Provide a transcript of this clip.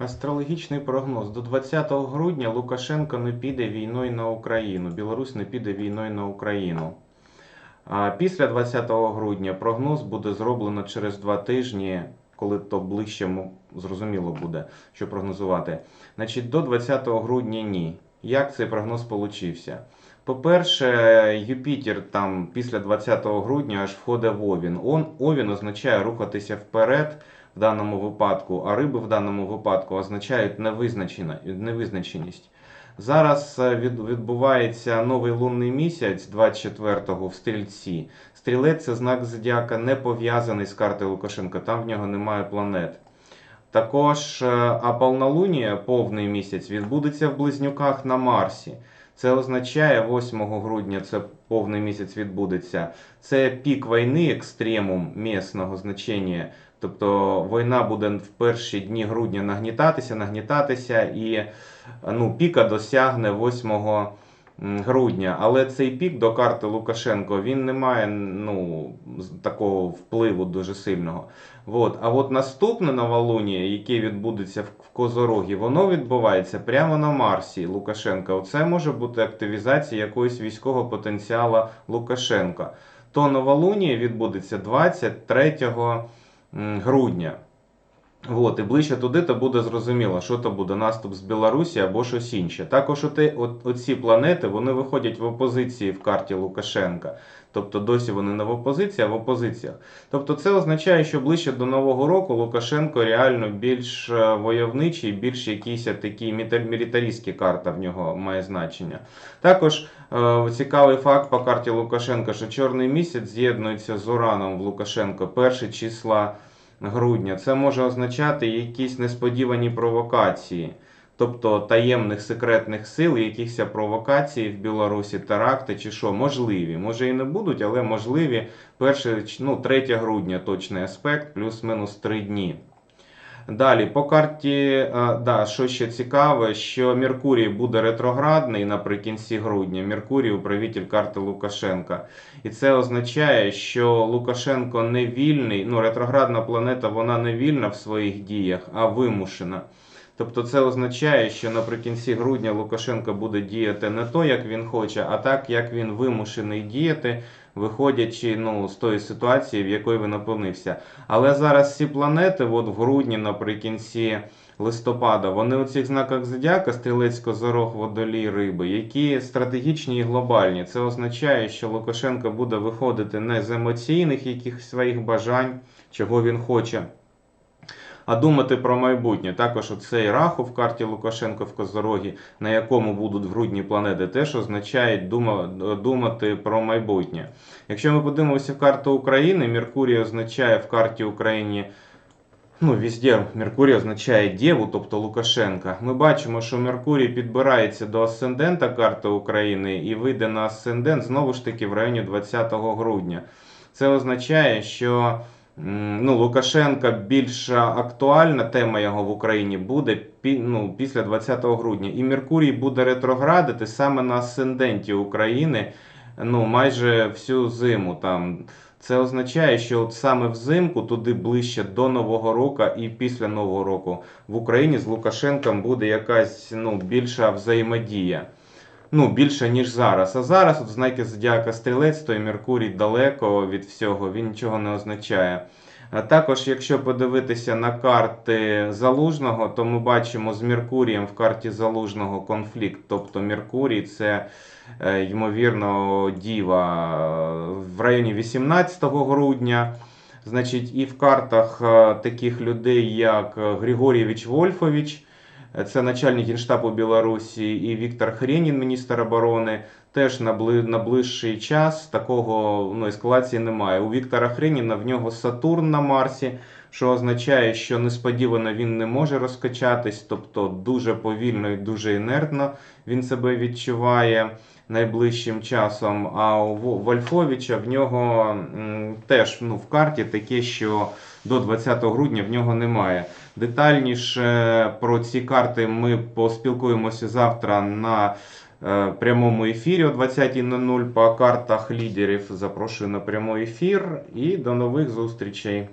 Астрологічний прогноз. До 20 грудня Лукашенко не піде війною на Україну. Білорусь не піде війною на Україну. А після 20 грудня прогноз буде зроблено через два тижні, коли то ближче зрозуміло буде, що прогнозувати. Значить, до 20 грудня ні. Як цей прогноз получився? По-перше, Юпітер там після 20 грудня аж входить в Овін. Он, Овін означає рухатися вперед в даному випадку, а риби в даному випадку означають невизначеність. Зараз е, від, відбувається новий лунний місяць 24-го в стрільці. Стрілець це знак зодіака не пов'язаний з картою Лукашенка, там в нього немає планет. Також е, а повнолунія, повний місяць, відбудеться в близнюках на Марсі. Це означає 8 грудня це повний місяць відбудеться. Це пік війни, екстремум місного значення. Тобто війна буде в перші дні грудня нагнітатися, нагнітатися, і ну, піка досягне 8 м, грудня. Але цей пік до карти Лукашенко він не має ну, такого впливу дуже сильного. От. А от наступне новолуння, яке відбудеться в Козорогі, воно відбувається прямо на Марсі Лукашенка. Оце може бути активізація якогось військового потенціалу Лукашенка. То новолуння відбудеться 23 грудня. От, і ближче туди то буде зрозуміло, що то буде наступ з Білорусі або щось інше. Також оте, от, оці планети вони виходять в опозиції в карті Лукашенка. Тобто досі вони не в опозиції, а в опозиціях. Тобто це означає, що ближче до Нового року Лукашенко реально більш е, войовничий, більш якийсь такий міта- карта в нього має значення. Також е, цікавий факт по карті Лукашенка, що чорний місяць з'єднується з Ураном в Лукашенко перші числа грудня. Це може означати якісь несподівані провокації. Тобто таємних секретних сил, якісь провокації в Білорусі, теракти чи що, можливі. Може і не будуть, але можливі. Перше, ну, 3 грудня точний аспект, плюс-мінус 3 дні. Далі, по карті, е, да, що ще цікаве, що Меркурій буде ретроградний наприкінці грудня. Меркурій управитель карти Лукашенка. І це означає, що Лукашенко не вільний, ну, ретроградна планета, вона не вільна в своїх діях, а вимушена. Тобто це означає, що наприкінці грудня Лукашенко буде діяти не то, як він хоче, а так, як він вимушений діяти, виходячи ну, з тої ситуації, в якої він опинився. Але зараз всі планети, от в грудні, наприкінці листопада, вони у цих знаках зодіака, стрілець, козорог, водолій, риби, які стратегічні і глобальні. Це означає, що Лукашенко буде виходити не з емоційних якихось своїх бажань, чого він хоче. А думати про майбутнє. Також оцей раху в карті Лукашенко в Козорогі, на якому будуть в грудні планети, теж означає думати про майбутнє. Якщо ми подивимося в карту України, Меркурій означає в карті України. Ну, везде Меркурій означає Дєву, тобто Лукашенка. Ми бачимо, що Меркурій підбирається до асцендента карти України і вийде на асцендент знову ж таки в районі 20 грудня. Це означає, що ну, Лукашенка більш актуальна тема його в Україні буде ну, після 20 грудня. І Меркурій буде ретроградити саме на асценденті України ну, майже всю зиму. Там. Це означає, що от саме взимку, туди ближче до Нового року і після Нового року в Україні з Лукашенком буде якась ну, більша взаємодія. Ну, більше, ніж зараз. А зараз, от знаки Зодіака Стрілець, то Меркурій далеко від всього, він нічого не означає. А також, якщо подивитися на карти Залужного, то ми бачимо з Меркурієм в карті Залужного конфлікт. Тобто Меркурій це, е, ймовірно, діва в районі 18 грудня. Значить, і в картах е, таких людей, як Григорійович Вольфович, це начальник Генштабу Білорусі, і Віктор Хренін, міністр оборони, теж на, бли, на ближчий час такого ну, ескалації немає. У Віктора Хреніна в нього Сатурн на Марсі, що означає, що несподівано він не може розкачатись, тобто дуже повільно і дуже інертно він себе відчуває найближчим часом. А у Вольфовича в нього теж ну, в карті таке, що до 20 грудня в нього немає. Детальніше про ці карти ми поспілкуємося завтра на е, прямому ефірі о 20.00 по картах лідерів. Запрошую на прямий ефір і до нових зустрічей.